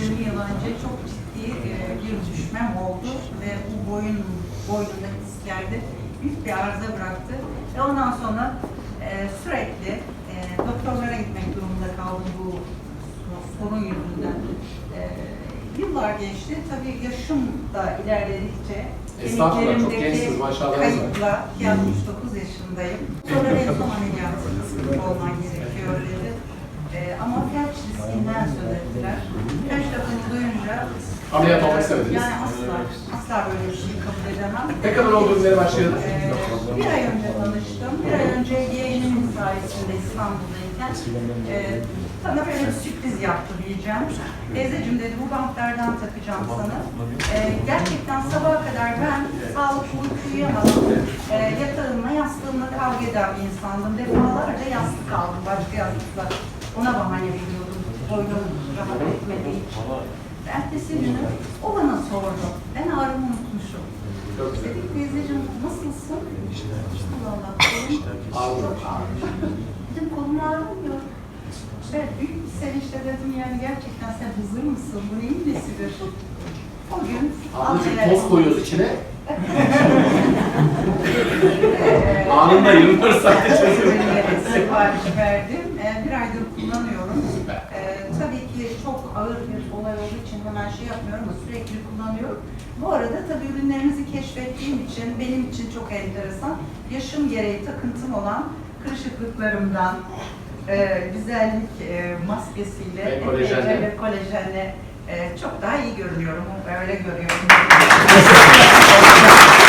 20 yıl önce çok ciddi e, bir düşmem oldu ve bu boyun boynunda disklerde büyük bir arıza bıraktı. Ve ondan sonra e, sürekli e, doktorlara gitmek durumunda kaldım bu sorun yüzünden. Yıllar geçti. Tabii yaşım da ilerledikçe Estağfurullah, çok gençsiniz, maşallah. Kayıpla, ki 69 yaşındayım. Sonra rezon ameliyatı olman gerekiyor dedi. E, ama felç riskinden söz ettiler. Ameliyat olmak istemediniz. Yani asla, asla böyle bir şey kabul edemem. Ne kadar oldu ürünlere başlayalı? Ee, bir ay önce tanıştım. Bir ay önce yeğenimin sayesinde İstanbul'dayken e, sana böyle bir sürpriz yaptı diyeceğim. Teyzeciğim dedi bu bantlardan takacağım sana. E, gerçekten sabaha kadar ben sağlıklı uyuyamadım. E, yatağımla yastığımla kavga eden bir insandım. Defalarca yastık aldım başka yastıkla. Ona bahane veriyordum. Boynum rahat etmediği için. Ertesi günü o bana sordu. Ben ağrımı unutmuşum. Güzel. Dedim teyzeciğim nasılsın? Allah Allah kolum çok ağrıyor. Dedim kolum ağrımıyor. Evet büyük bir sevinçle dedim yani gerçekten sen huzur musun? Bu neyin nesidir? O gün ameliyat toz koyuyoruz içine. Anında 24 saatte çözüyoruz. ürünleri sipariş verdim. Ee, bir aydır kullanıyorum. Ee, ki çok ağır bir olay olduğu için hemen şey yapmıyorum ama sürekli kullanıyorum. Bu arada tabii ürünlerinizi keşfettiğim için benim için çok enteresan. Yaşım gereği takıntım olan kırışıklıklarımdan e, güzellik e, maskesiyle Ve kolajenle. ve kolajenle e, çok daha iyi görünüyorum. Öyle görüyorum.